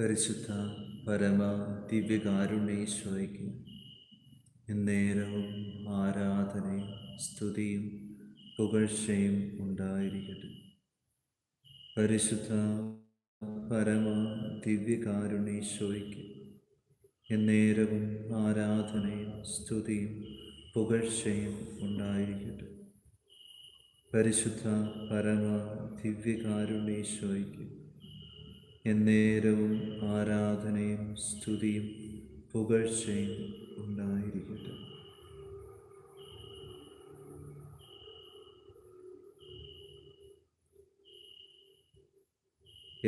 പരിശുദ്ധ പരമ ദിവ്യകാരുണ്യേശ്വരയ്ക്ക് എന്നേരവും ആരാധനയും സ്തുതിയും പുകഴ്ചയും ഉണ്ടായിരിക്കട്ടെ. പരിശുദ്ധ പരമ ദിവ്യകാരുണ്യേശ്വരയ്ക്ക് എന്നേരവും ആരാധനയും സ്തുതിയും പുകഴ്ചയും ഉണ്ടായിരിക്കട്ടെ. പരിശുദ്ധ പരമ ദിവ്യകാരുണ്യേശ്വരയ്ക്ക് എന്നേരവും ആരാധനയും സ്തുതിയും പുകഴ്ചയും ഉണ്ടായിരിക്കട്ടെ.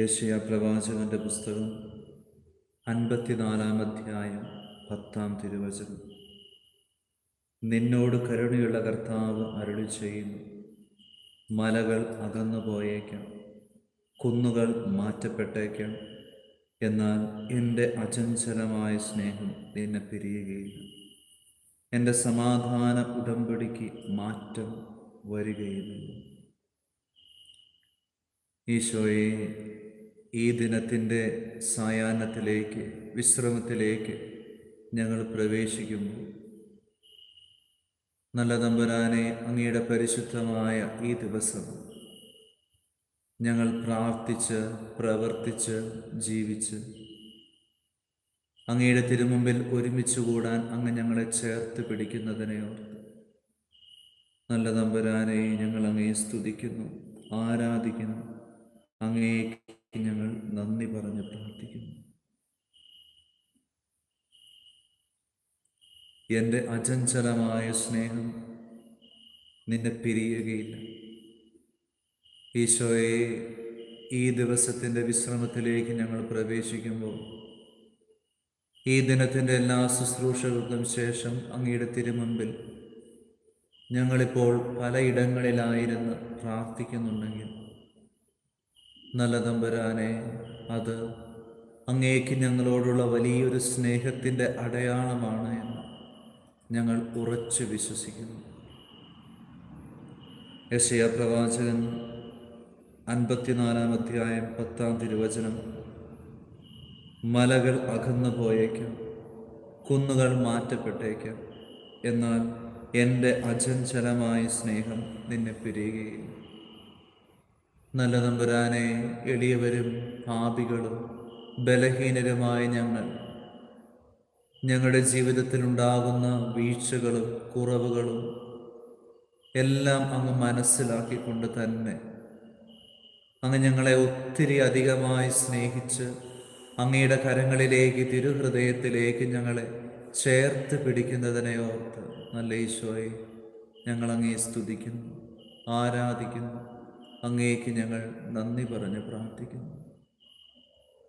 യേശയ പ്രവാചകന്റെ പുസ്തകം അൻപത്തിനാലാം അധ്യായം പത്താം തിരുവചനം. നിന്നോട് കരുണയുള്ള കർത്താവ് അരുളി ചെയ്യുന്നു മലകൾ അകന്നു പോയേക്കാം കുന്നുകൾ മാറ്റപ്പെട്ടേക്കാം. എന്നാൽ എന്റെ അചഞ്ചലമായ സ്നേഹം നിന്നെ പിരിയുകയില്ല. എന്റെ സമാധാന ഉടമ്പടിക്ക് മാറ്റം വരികയില്ല. ഈശോയെ ഈ ദിനത്തിന്റെ സായാഹ്നത്തിലേക്ക് വിശ്രമത്തിലേക്ക് ഞങ്ങൾ പ്രവേശിക്കുമ്പോൾ നല്ല തമ്പുരാനെ അങ്ങയുടെ പരിശുദ്ധമായ ഈ ദിവസം ഞങ്ങൾ പ്രാർത്ഥിച്ച് പ്രവർത്തിച്ച് ജീവിച്ച്. അങ്ങയുടെ തിരുമുമ്പിൽ ഒരുമിച്ച് കൂടാൻ അങ്ങ് ഞങ്ങളെ ചേർത്ത് പിടിക്കുന്നതിനെ ഓർത്ത്. നല്ല തമ്പുരാനെ ഞങ്ങൾ അങ്ങയെ സ്തുതിക്കുന്നു ആരാധിക്കുന്നു. അങ്ങേക്ക് ഞങ്ങൾ നന്ദി പറഞ്ഞ് പ്രാർത്ഥിക്കുന്നു. എന്റെ അചഞ്ചലമായ സ്നേഹം നിന്നെ പിരിയുകയില്ല. ഈശോയെ ഈ ദിവസത്തിന്റെ വിശ്രമത്തിലേക്ക് ഞങ്ങൾ പ്രവേശിക്കുമ്പോൾ ഈ ദിനത്തിന്റെ എല്ലാ ശുശ്രൂഷകൾക്കും ശേഷം അങ്ങയുടെ തിരുമുമ്പിൽ ഞങ്ങളിപ്പോൾ പലയിടങ്ങളിലായിരുന്ന് പ്രാർത്ഥിക്കുന്നുണ്ടെങ്കിൽ നല്ല തമ്പുരാനെ അത് അങ്ങേക്ക് ഞങ്ങളോടുള്ള വലിയൊരു സ്നേഹത്തിന്റെ അടയാളമാണ് എന്ന് ഞങ്ങൾ ഉറച്ചു വിശ്വസിക്കുന്നു. യശയ പ്രവാചകൻ അൻപത്തിനാലാം അധ്യായം പത്താം തിരുവചനം. മലകൾ അകന്നു പോയേക്കാം കുന്നുകൾ മാറ്റപ്പെട്ടേക്കാം. എന്നാൽ എന്റെ അചഞ്ചലമായ സ്നേഹം നിന്നെ പിരിയുകയില്ല നല്ല നമ്പുരാനെ എളിയവരും പാപികളും ബലഹീനരുമായ ഞങ്ങൾ. ഞങ്ങളുടെ ജീവിതത്തിലുണ്ടാകുന്ന വീഴ്ചകളും കുറവുകളും എല്ലാം അങ്ങ് മനസ്സിലാക്കിക്കൊണ്ട് തന്നെ അങ്ങ് ഞങ്ങളെ ഒത്തിരി അധികമായി സ്നേഹിച്ച് അങ്ങയുടെ കരങ്ങളിലേക്ക് തിരുഹൃദയത്തിലേക്ക് ഞങ്ങളെ ചേർത്ത് പിടിക്കുന്നതിനെ ഓർത്ത് നല്ല ഈശോയെ ഞങ്ങൾ സ്തുതിക്കുന്നു ആരാധിക്കുന്നു അങ്ങേക്ക് ഞങ്ങൾ നന്ദി പറഞ്ഞ് പ്രാർത്ഥിക്കുന്നു.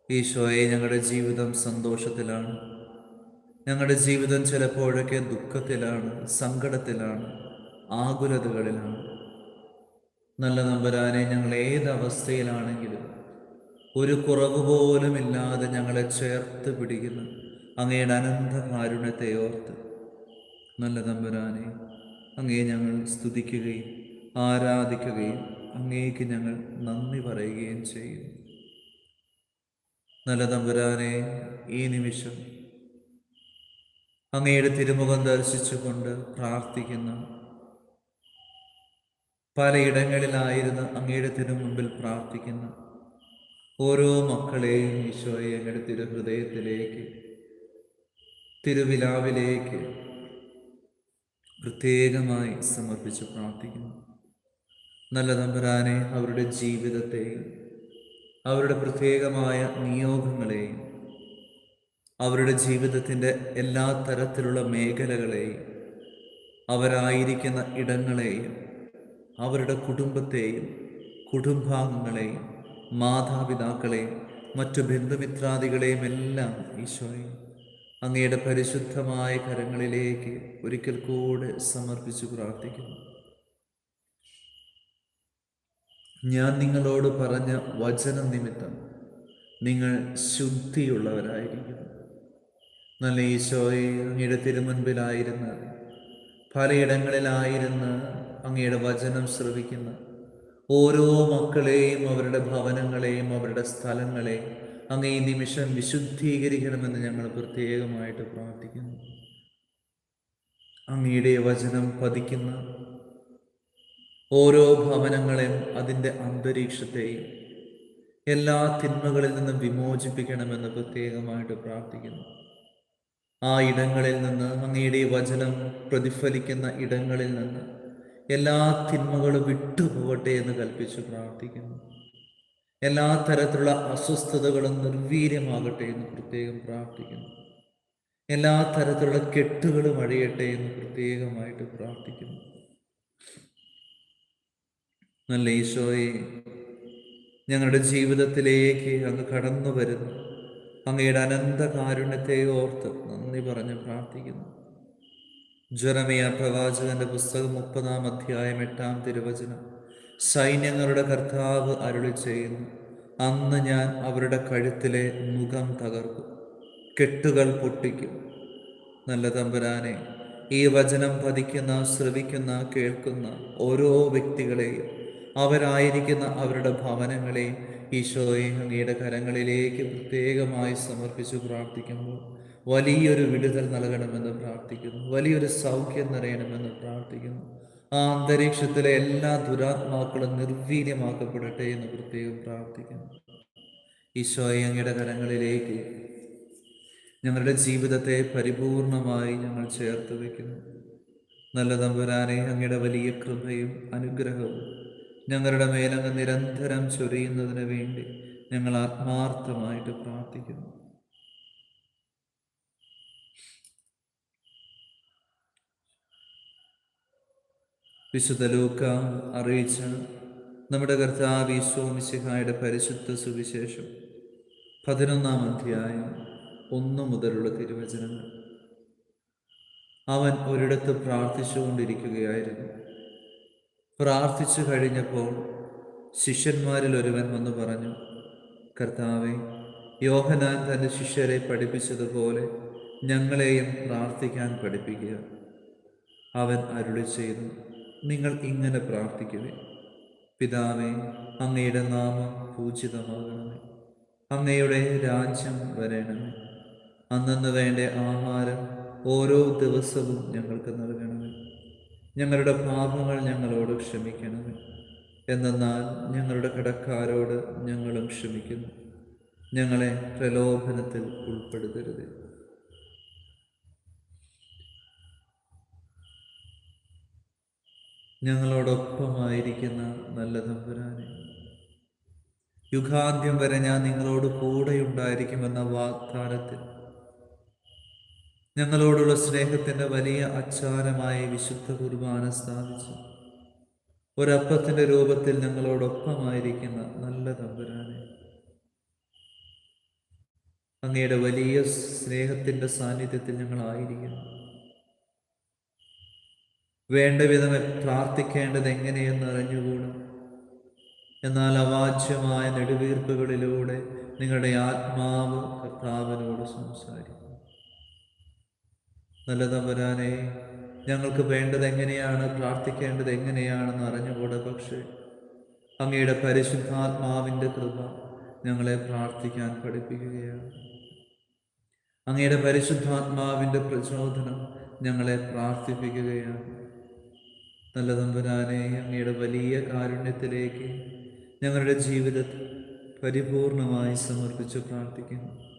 ഈശോയെ ഞങ്ങളുടെ ജീവിതം സന്തോഷത്തിലാണ്. ഞങ്ങളുടെ ജീവിതം ചിലപ്പോഴൊക്കെ ദുഃഖത്തിലാണ് സങ്കടത്തിലാണ് ആകുലതകളിലാണ്. നല്ല നമ്പരാനെ ഞങ്ങൾ ഏത് അവസ്ഥയിലാണെങ്കിലും ഒരു കുറവ് പോലും ഇല്ലാതെ ഞങ്ങളെ ചേർത്ത് പിടിക്കുന്ന. അങ്ങയുടെ അനന്ത കാരുണ്യത്തെ ഓർത്ത് നല്ല തമ്പുരാനെ അങ്ങേ ഞങ്ങൾ സ്തുതിക്കുകയും ആരാധിക്കുകയും അങ്ങേക്ക് ഞങ്ങൾ നന്ദി പറയുകയും ചെയ്യുന്നു നല്ല തമ്പുരാനെ ഈ നിമിഷം അങ്ങയുടെ തിരുമുഖം ദർശിച്ചുകൊണ്ട് പ്രാർത്ഥിക്കുന്ന. പലയിടങ്ങളിലായിരുന്ന് അങ്ങയുടെ തിരുമുമ്പിൽ പ്രാർത്ഥിക്കുന്ന. ഓരോ മക്കളെയും ഈശോയെ അങ്ങയുടെ തിരുഹൃദയത്തിലേക്ക് തിരുവിലാവിലേക്ക് പ്രത്യേകമായി സമർപ്പിച്ച് പ്രാർത്ഥിക്കുന്നു. നല്ല തമ്പുരാനെ അവരുടെ ജീവിതത്തെയും അവരുടെ പ്രത്യേകമായ നിയോഗങ്ങളെയും അവരുടെ ജീവിതത്തിന്റെ എല്ലാ തരത്തിലുള്ള മേഖലകളെയും അവരായിരിക്കുന്ന ഇടങ്ങളെയും അവരുടെ കുടുംബത്തെയും കുടുംബാംഗങ്ങളെയും മാതാപിതാക്കളെയും മറ്റു ബന്ധുമിത്രാദികളെയും എല്ലാം ഈശോയെ അങ്ങയുടെ പരിശുദ്ധമായ കരങ്ങളിലേക്ക് ഒരിക്കൽ കൂടെ സമർപ്പിച്ചു പ്രാർത്ഥിക്കുന്നു. ഞാൻ നിങ്ങളോട് പറഞ്ഞ വചന നിമിത്തം നിങ്ങൾ ശുദ്ധിയുള്ളവരായിരിക്കുന്നു. നല്ല ഈശോയെ അങ്ങയുടെ തിരുമുൻപിലായിരുന്ന പലയിടങ്ങളിലായിരുന്ന് അങ്ങയുടെ വചനം ശ്രവിക്കുന്ന. ഓരോ മക്കളെയും അവരുടെ ഭവനങ്ങളെയും അവരുടെ സ്ഥലങ്ങളെ അങ്ങ് ഈ നിമിഷം വിശുദ്ധീകരിക്കണമെന്ന് ഞങ്ങൾ പ്രത്യേകമായിട്ട് പ്രാർത്ഥിക്കുന്നു. അങ്ങയുടെ വചനം പതിക്കുന്ന ഓരോ ഭവനങ്ങളെയും അതിന്റെ അന്തരീക്ഷത്തെയും എല്ലാ തിന്മകളിൽ നിന്നും വിമോചിപ്പിക്കണമെന്ന് പ്രത്യേകമായിട്ട് പ്രാർത്ഥിക്കുന്നു. ആ ഇടങ്ങളിൽ നിന്ന് അങ്ങയുടെ വചനം പ്രതിഫലിക്കുന്ന ഇടങ്ങളിൽ നിന്ന് എല്ലാ തിന്മകളും വിട്ടുപോകട്ടെ എന്ന് കൽപ്പിച്ചു പ്രാർത്ഥിക്കുന്നു. എല്ലാ തരത്തിലുള്ള അസ്വസ്ഥതകളും നിർവീര്യമാകട്ടെ എന്ന് പ്രത്യേകം പ്രാർത്ഥിക്കുന്നു. എല്ലാ തരത്തിലുള്ള കെട്ടുകളും അഴിയട്ടെ എന്ന് പ്രത്യേകമായിട്ട് പ്രാർത്ഥിക്കുന്നു. നല്ല ഈശോയെ ഞങ്ങളുടെ ജീവിതത്തിലേക്ക് അങ്ങ് കടന്നു വരുന്നു. അങ്ങയുടെ അനന്ത കാരുണ്യത്തെ ഓർത്ത് നന്ദി പറഞ്ഞ് പ്രാർത്ഥിക്കുന്നു. ജനമിയ പ്രവാചകന്റെ പുസ്തകം മുപ്പതാം അധ്യായം എട്ടാം തിരുവചനം. സൈന്യങ്ങളുടെ കർത്താവ് അരുളി ചെയ്യുന്നു. അന്ന് ഞാൻ അവരുടെ കഴുത്തിലെ മുഖം തകർക്കും. കെട്ടുകൾ പൊട്ടിക്കും. നല്ല തമ്പുരാനെ ഈ വചനം പതിക്കുന്ന ശ്രവിക്കുന്ന കേൾക്കുന്ന ഓരോ വ്യക്തികളെയും അവരായിരിക്കുന്ന അവരുടെ ഭവനങ്ങളെയും ഈശോയെ അങ്ങയുടെ കരങ്ങളിലേക്ക് പ്രത്യേകമായി സമർപ്പിച്ചു പ്രാർത്ഥിക്കുമ്പോൾ വലിയൊരു വിടുതൽ നൽകണമെന്ന് പ്രാർത്ഥിക്കുന്നു. വലിയൊരു സൗഖ്യം നിറയണമെന്ന് പ്രാർത്ഥിക്കുന്നു. ആ അന്തരീക്ഷത്തിലെ എല്ലാ ദുരാത്മാക്കളും നിർവീര്യമാക്കപ്പെടട്ടെ എന്ന് പ്രത്യേകം പ്രാർത്ഥിക്കുന്നു. ഈശോയെ അങ്ങയുടെ കരങ്ങളിലേക്ക് ഞങ്ങളുടെ ജീവിതത്തെ പരിപൂർണമായി ഞങ്ങൾ ചേർത്ത് വയ്ക്കുന്നു. നല്ല തമ്പുരാനെ അങ്ങയുടെ വലിയ കൃപയും അനുഗ്രഹവും ഞങ്ങളുടെ മേലങ്ങ് നിരന്തരം ചൊരിയുന്നതിന് വേണ്ടി ഞങ്ങൾ ആത്മാർത്ഥമായിട്ട് പ്രാർത്ഥിക്കുന്നു. വിശുദ്ധ ലൂക്ക അറിയിച്ച നമ്മുടെ കർത്താവ് ഈശോമിശിഹായുടെ പരിശുദ്ധ സുവിശേഷം പതിനൊന്നാം അധ്യായം ഒന്നു മുതലുള്ള തിരുവചനങ്ങൾ. അവൻ ഒരിടത്ത് പ്രാർത്ഥിച്ചുകൊണ്ടിരിക്കുകയായിരുന്നു. പ്രാർത്ഥിച്ചു കഴിഞ്ഞപ്പോൾ ശിഷ്യന്മാരിൽ ഒരുവൻ വന്ന് പറഞ്ഞു കർത്താവെ യോഹനാൻ തന്റെ ശിഷ്യരെ പഠിപ്പിച്ചതുപോലെ ഞങ്ങളെയും പ്രാർത്ഥിക്കാൻ പഠിപ്പിക്കുക. അവൻ അരുളി ചെയ്തു നിങ്ങൾ ഇങ്ങനെ പ്രാർത്ഥിക്കുക പിതാവെ അങ്ങയുടെ നാമം പൂജിതമാകണമേ. അങ്ങയുടെ രാജ്യം വരണമേ. അന്നു വേണ്ട ആഹാരം ഓരോ ദിവസവും ഞങ്ങൾക്ക് നൽകണമേ. ഞങ്ങളുടെ പാപങ്ങൾ ഞങ്ങളോട് ക്ഷമിക്കണമേ. എന്നാൽ ഞങ്ങളുടെ കടക്കാരോട് ഞങ്ങളും ക്ഷമിക്കുന്നു. ഞങ്ങളെ പ്രലോഭനത്തിൽ ഉൾപ്പെടുത്തരുത്. ഞങ്ങളോടൊപ്പമായിരിക്കുന്ന നല്ല തമ്പുരാനെ യുഗാന്ത്യം വരെ ഞാൻ നിങ്ങളോട് കൂടെയുണ്ടായിരിക്കുമെന്ന വാഗ്ദാനത്തിൽ ഞങ്ങളോടുള്ള സ്നേഹത്തിന്റെ വലിയ അച്ചാരമായ വിശുദ്ധ കുർബാന സ്ഥാപിച്ചു. ഒരപ്പത്തിന്റെ രൂപത്തിൽ ഞങ്ങളോടൊപ്പമായിരിക്കുന്ന നല്ല തമ്പുരാനെ. അങ്ങയുടെ വലിയ സ്നേഹത്തിന്റെ സാന്നിധ്യത്തിൽ ഞങ്ങളായിരിക്കുന്നു. വേണ്ട വിധം പ്രാർത്ഥിക്കേണ്ടത് എങ്ങനെയെന്ന് അറിഞ്ഞുകൂടും? എന്നാൽ അവാച്യമായ നെടുവീർപ്പുകളിലൂടെ നിങ്ങളുടെ ആത്മാവ് കർത്താവിനോട് സംസാരിക്കും. നല്ല തമ്പുരാനെ ഞങ്ങൾക്ക് വേണ്ടത് എങ്ങനെയാണ്? പ്രാർത്ഥിക്കേണ്ടത് എങ്ങനെയാണെന്ന് അറിഞ്ഞുകൂടെ പക്ഷേ അങ്ങയുടെ പരിശുദ്ധാത്മാവിന്റെ കൃപ ഞങ്ങളെ പ്രാർത്ഥിക്കാൻ പഠിപ്പിക്കുകയാണ്. അങ്ങയുടെ പരിശുദ്ധാത്മാവിന്റെ പ്രചോദനം ഞങ്ങളെ പ്രാർത്ഥിപ്പിക്കുകയാണ്. നല്ല തമ്പുരാനെ അങ്ങയുടെ വലിയ കാരുണ്യത്തിലേക്ക് ഞങ്ങളുടെ ജീവിതത്തെ പരിപൂർണമായി സമർപ്പിച്ച് പ്രാർത്ഥിക്കുന്നു.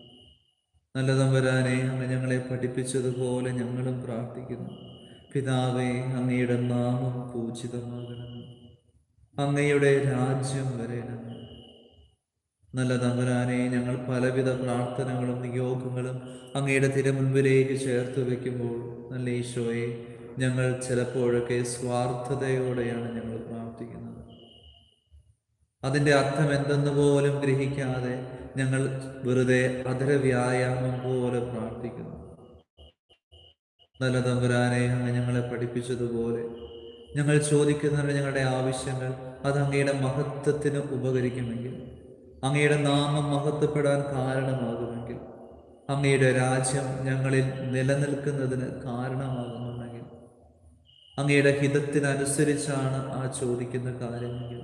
നല്ല തമ്പുരാനെ അങ്ങ് ഞങ്ങളെ പഠിപ്പിച്ചതുപോലെ ഞങ്ങളും പ്രാർത്ഥിക്കുന്നു. പിതാവേ അങ്ങയുടെ നാമം പൂജിതമാകണം അങ്ങയുടെ രാജ്യം വരണം നല്ല തമ്പുരാനെ ഞങ്ങൾ പലവിധ പ്രാർത്ഥനകളും നിയോഗങ്ങളും അങ്ങയുടെ തിരമുൻപിലേക്ക് ചേർത്ത് വെക്കുമ്പോൾ നല്ല ഈശോയെ ഞങ്ങൾ ചിലപ്പോഴൊക്കെ സ്വാർത്ഥതയോടെയാണ് ഞങ്ങൾ പ്രാർത്ഥിക്കുന്നത്. അതിന്റെ അർത്ഥം എന്തെന്ന് പോലും ഗ്രഹിക്കാതെ ഞങ്ങൾ വെറുതെ അധര വ്യായാമം പോലെ പ്രാർത്ഥിക്കുന്നു. നല്ല തമ്പുരാനെ അങ്ങ് ഞങ്ങളെ പഠിപ്പിച്ചതുപോലെ. ഞങ്ങൾ ചോദിക്കുന്ന ഞങ്ങളുടെ ആവശ്യങ്ങൾ അത് അങ്ങയുടെ മഹത്വത്തിന് ഉപകരിക്കുമെങ്കിൽ അങ്ങയുടെ നാമം മഹത്വപ്പെടാൻ കാരണമാകുമെങ്കിൽ അങ്ങയുടെ രാജ്യം ഞങ്ങളിൽ നിലനിൽക്കുന്നതിന് കാരണമാകുന്നുണ്ടെങ്കിൽ അങ്ങയുടെ ഹിതത്തിനനുസരിച്ചാണ് ആ ചോദിക്കുന്ന കാര്യമെങ്കിൽ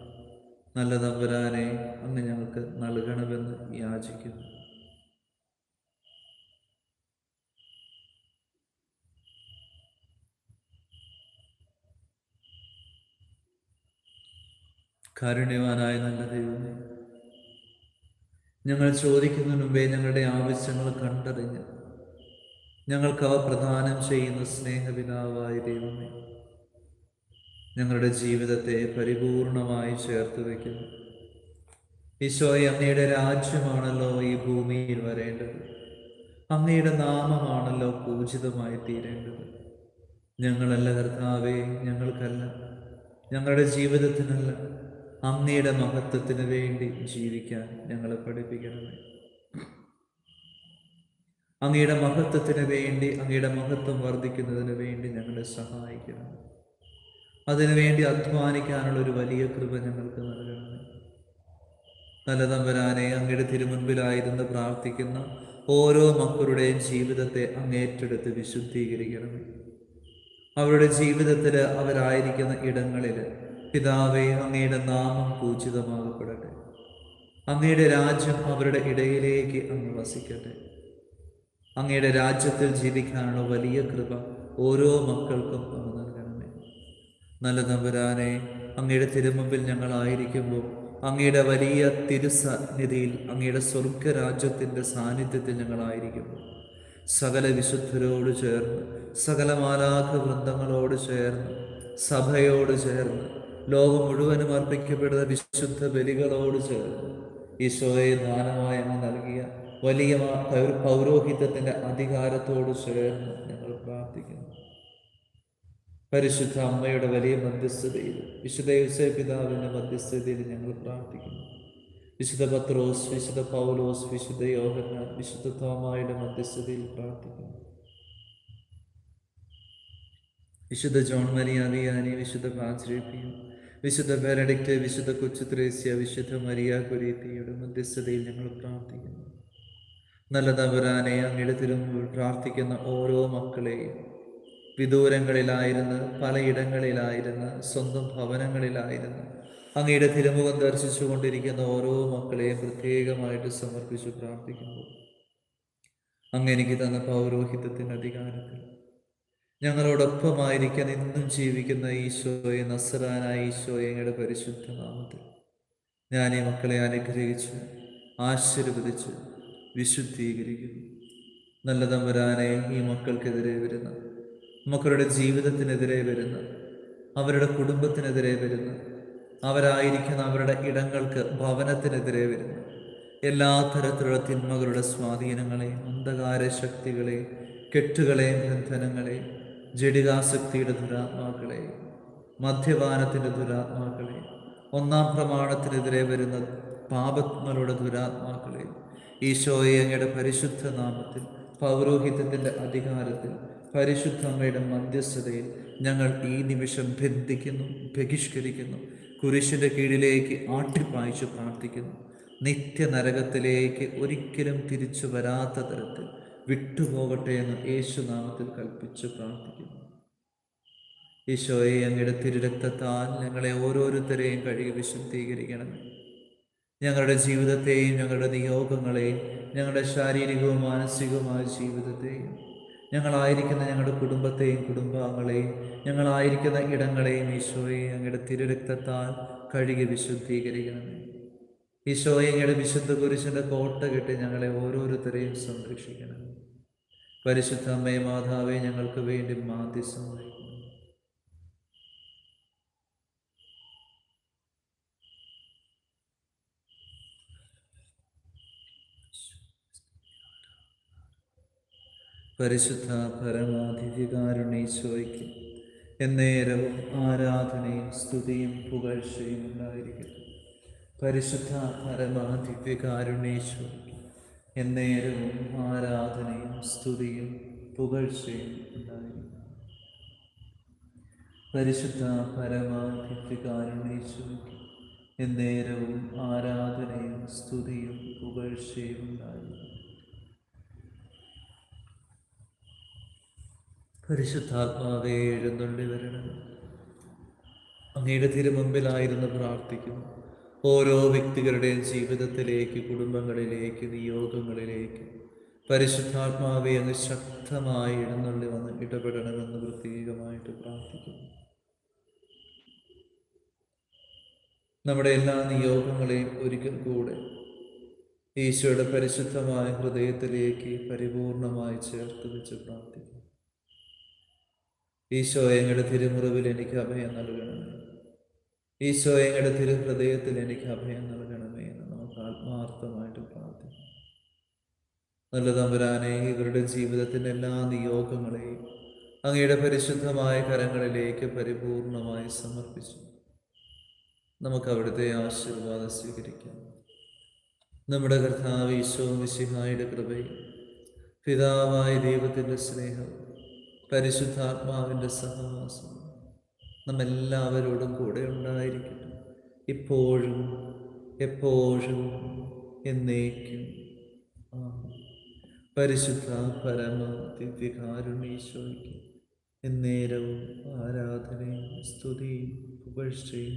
നല്ല തമ്പുരാനെ അങ്ങ് ഞങ്ങൾക്ക് നൽകണമെന്ന് യാചിക്കുന്നു. കാരുണ്യവാനായ നല്ല ദൈവമേ ഞങ്ങൾ ചോദിക്കുന്നതിന് മുമ്പേ ഞങ്ങളുടെ ആവശ്യങ്ങൾ കണ്ടറിഞ്ഞ് ഞങ്ങൾക്ക് അവ പ്രദാനം ചെയ്യുന്ന സ്നേഹപിതാവായ ദൈവമേ ഞങ്ങളുടെ ജീവിതത്തെ പരിപൂർണമായി ചേർത്ത് വയ്ക്കുന്നു. ഈശോയെ അങ്ങയുടെ രാജ്യമാണല്ലോ ഈ ഭൂമിയിൽ വരേണ്ടത്. അങ്ങയുടെ നാമമാണല്ലോ പൂജിതമായി തീരേണ്ടത്. ഞങ്ങളല്ല കർത്താവേ ഞങ്ങൾക്കല്ല. ഞങ്ങളുടെ ജീവിതത്തിനല്ല. അങ്ങയുടെ മഹത്വത്തിന് വേണ്ടി ജീവിക്കാൻ ഞങ്ങളെ പഠിപ്പിക്കണമേ. അങ്ങയുടെ മഹത്വത്തിന് വേണ്ടി അങ്ങയുടെ മഹത്വം വർദ്ധിക്കുന്നതിന് വേണ്ടി ഞങ്ങളെ സഹായിക്കണം അതിനുവേണ്ടി അധ്വാനിക്കാനുള്ള ഒരു വലിയ കൃപ ഞങ്ങൾക്ക് നൽകണമേ. നല്ല തമ്പരാനെ അങ്ങയുടെ തിരുമുൻപിലായിരുന്നു പ്രാർത്ഥിക്കുന്ന ഓരോ മക്കളുടെയും ജീവിതത്തെ അങ്ങേറ്റെടുത്ത് വിശുദ്ധീകരിക്കണമേ. അവരുടെ ജീവിതത്തിൽ അവരായിരിക്കുന്ന ഇടങ്ങളിൽ പിതാവെ അങ്ങയുടെ നാമം പൂജിതമാകപ്പെടട്ടെ. അങ്ങയുടെ രാജ്യം അവരുടെ ഇടയിലേക്ക് അങ്ങ് വസിക്കട്ടെ. അങ്ങയുടെ രാജ്യത്തിൽ ജീവിക്കാനുള്ള വലിയ കൃപ ഓരോ മക്കൾക്കും അങ്ങ് നല്ല തമ്പുരാനെ അങ്ങയുടെ തിരുമുമ്പിൽ ഞങ്ങളായിരിക്കുമ്പോൾ അങ്ങയുടെ വലിയ തിരുസന്നിധിയിൽ അങ്ങയുടെ സ്വർഗരാജ്യത്തിന്റെ സാന്നിധ്യത്തിൽ ഞങ്ങളായിരിക്കുമ്പോൾ സകല വിശുദ്ധരോട് ചേർന്ന് സകല മാലാഖ വൃന്ദങ്ങളോട് ചേർന്ന് സഭയോട് ചേർന്ന് ലോകം മുഴുവനും അർപ്പിക്കപ്പെടുന്ന വിശുദ്ധ ബലികളോട് ചേർന്ന് ഈശോയെ ദാനമായി നൽകിയ വലിയ പൗരോഹിത്യത്തിന്റെ അധികാരത്തോട് ചേർന്ന് പരിശുദ്ധ അമ്മയുടെ വലിയ മധ്യസ്ഥതയിൽ വിശുദ്ധ യുസേ പിതാവിന്റെ മധ്യസ്ഥതയിൽ ഞങ്ങൾ പ്രാർത്ഥിക്കുന്നു. വിശുദ്ധ പത്രോസ് വിശുദ്ധ പൗലോസ് വിശുദ്ധ യോഹന്നാൻ വിശുദ്ധ തോമായുടെ മധ്യസ്ഥതയിൽ പ്രാർത്ഥിക്കുന്നു. വിശുദ്ധ ജോൺ മരിയ വിയാനി വിശുദ്ധ പാചരിപ്പിയും വിശുദ്ധ ബെനഡിക്റ്റ് വിശുദ്ധ കൊച്ചു ത്രേസ്യ വിശുദ്ധ മരിയ കുരീത്തിയുടെ മധ്യസ്ഥതയിൽ ഞങ്ങൾ പ്രാർത്ഥിക്കുന്നു. നല്ല തമ്പുരാനെ അങ്ങയുടെ തിരുമുമ്പിൽ പ്രാർത്ഥിക്കുന്ന ഓരോ മക്കളെയും വിദൂരങ്ങളിലായിരുന്ന് പലയിടങ്ങളിലായിരുന്ന് സ്വന്തം ഭവനങ്ങളിലായിരുന്ന് അങ്ങയുടെ തിരുമുഖം ദർശിച്ചു കൊണ്ടിരിക്കുന്ന ഓരോ മക്കളെയും പ്രത്യേകമായിട്ട് സമർപ്പിച്ചു പ്രാർത്ഥിക്കുമ്പോൾ അങ്ങ് എനിക്ക് തന്ന പൗരോഹിത്യത്തിന്റെ അധികാരത്തിൽ. ഞങ്ങളോടൊപ്പമായിരിക്കാൻ ഇന്നും ജീവിക്കുന്ന ഈശോയെ നസറാനായ ഈശോയെ ഞങ്ങളുടെ പരിശുദ്ധ നാമത്തിൽ. ഞാൻ ഈ മക്കളെ അനുഗ്രഹിച്ച് ആശീർവദിച്ച് വിശുദ്ധീകരിക്കുന്നു. നല്ലതം ഈ മക്കൾക്കെതിരെ വരുന്ന മക്കളുടെ ജീവിതത്തിനെതിരെ വരുന്ന അവരുടെ കുടുംബത്തിനെതിരെ വരുന്ന അവരായിരിക്കുന്ന അവരുടെ ഇടങ്ങൾക്ക് ഭവനത്തിനെതിരെ വരുന്ന എല്ലാ തരത്തിലുള്ള തിന്മകളുടെ സ്വാധീനങ്ങളെ അന്ധകാര ശക്തികളെ കെട്ടുകളെ ബന്ധനങ്ങളെ ജഡികാസക്തിയുടെ ദുരാത്മാക്കളെ മദ്യപാനത്തിന്റെ ദുരാത്മാക്കളെ ഒന്നാം പ്രമാണത്തിനെതിരെ വരുന്ന പാപങ്ങളുടെ ദുരാത്മാക്കളെ ഈശോയെ അങ്ങയുടെ പരിശുദ്ധ നാമത്തിൽ പൗരോഹിത്യത്തിന്റെ അധികാരത്തിൽ പരിശുദ്ധ അമ്മയുടെ മധ്യസ്ഥതയിൽ ഞങ്ങൾ ഈ നിമിഷം ബന്ധിക്കുന്നു ബഹിഷ്കരിക്കുന്നു കുരിശിന്റെ കീഴിലേക്ക് ആട്ടിപ്പായിച്ചു പ്രാർത്ഥിക്കുന്നു. നിത്യനരകത്തിലേക്ക് ഒരിക്കലും തിരിച്ചു വരാത്ത തരത്തിൽ വിട്ടുപോകട്ടെ എന്ന് യേശുനാമത്തിൽ കൽപ്പിച്ചു പ്രാർത്ഥിക്കുന്നു. ഈശോയെ അങ്ങയുടെ തിരുരക്തത്താൽ ഞങ്ങളെ ഓരോരുത്തരെയും കഴുകി വിശുദ്ധീകരിക്കണമേ. ഞങ്ങളുടെ ജീവിതത്തെയും ഞങ്ങളുടെ നിയോഗങ്ങളെയും ഞങ്ങളുടെ ശാരീരികവും മാനസികവുമായ ജീവിതത്തെയും ഞങ്ങളായിരിക്കുന്ന ഞങ്ങളുടെ കുടുംബത്തെയും കുടുംബാംഗങ്ങളെയും ഞങ്ങളായിരിക്കുന്ന ഇടങ്ങളെയും ഈശോയെ അങ്ങയുടെ തിരുരക്തത്താൽ കഴുകി വിശുദ്ധീകരിക്കണമേ ഈശോയെ അങ്ങയുടെ വിശുദ്ധ കുരിശിന്റെ കോട്ട കെട്ടി ഞങ്ങളെ ഓരോരുത്തരെയും സംരക്ഷിക്കണം. പരിശുദ്ധ അമ്മേ മാതാവേ ഞങ്ങൾക്ക് വേണ്ടി മാധ്യസം പരിശുദ്ധ പരമാധികാരുണീശോയ്ക്ക് എന്നേരവും ആരാധനയും സ്തുതിയും പുകഴ്ചയും ഉണ്ടായിരിക്കട്ടെ പരിശുദ്ധ പരമാധികാരുണീശോ എന്നേരവും ആരാധനയും സ്തുതിയും പുകഴ്ചയും ഉണ്ടായിരിക്കും. പരിശുദ്ധ പരമാധികാരുണീശോയ്ക്ക് എന്നേരവും ആരാധനയും സ്തുതിയും പുകഴ്ചയും ഉണ്ടായിരിക്കട്ടെ പരിശുദ്ധാത്മാവേ എഴുന്നള്ളി വരണം അങ്ങയുടെ തിരുമുമ്പിലായിരുന്നു പ്രാർത്ഥിക്കുന്നു. ഓരോ വ്യക്തികളുടെയും ജീവിതത്തിലേക്ക് കുടുംബങ്ങളിലേക്ക് നിയോഗങ്ങളിലേക്ക് പരിശുദ്ധാത്മാവെ അങ്ങ് ശക്തമായി എഴുന്നള്ളി വന്ന് ഇടപെടണമെന്ന് പ്രത്യേകമായിട്ട് പ്രാർത്ഥിക്കുന്നു. നമ്മുടെ എല്ലാ നിയോഗങ്ങളെയും ഒരിക്കൽ കൂടെ ഈശോയുടെ പരിശുദ്ധമായ ഹൃദയത്തിലേക്ക് പരിപൂർണമായി ചേർത്ത് വെച്ച് പ്രാർത്ഥിക്കുന്നു. ഈശോ എങ്ങളുടെ തിരുമുറിവിൽ എനിക്ക് അഭയം നൽകണമേ. ഈശോ എങ്ങളുടെ തിരുഹൃദയത്തിൽ എനിക്ക് അഭയം നൽകണമേ എന്ന് നമുക്ക് ആത്മാർത്ഥമായിട്ട് പ്രാർത്ഥിക്കാം. നല്ല തമ്പുരാനെ ഇവരുടെ ജീവിതത്തിന്റെ എല്ലാ നിയോഗങ്ങളെയും അങ്ങയുടെ പരിശുദ്ധമായ കരങ്ങളിലേക്ക് പരിപൂർണമായി സമർപ്പിച്ചു. നമുക്ക് അവിടുത്തെ ആശീർവാദം സ്വീകരിക്കാം. നമ്മുടെ കർത്താവ് ഈശോ മിശിഹായുടെ കൃപയും പിതാവായ ദൈവത്തിന്റെ സ്നേഹവും പരിശുദ്ധാത്മാവിന്റെ സഹവാസം നമ്മെല്ലാവരോടും കൂടെ ഉണ്ടായിരിക്കട്ടെ ഇപ്പോഴും എപ്പോഴും എന്നേക്കും. പരിശുദ്ധ പരമ ദിവ്യകാരുണീശോയ്ക്ക് എന്നേരവും ആരാധനയും സ്തുതിയും പുകഴ്ചയും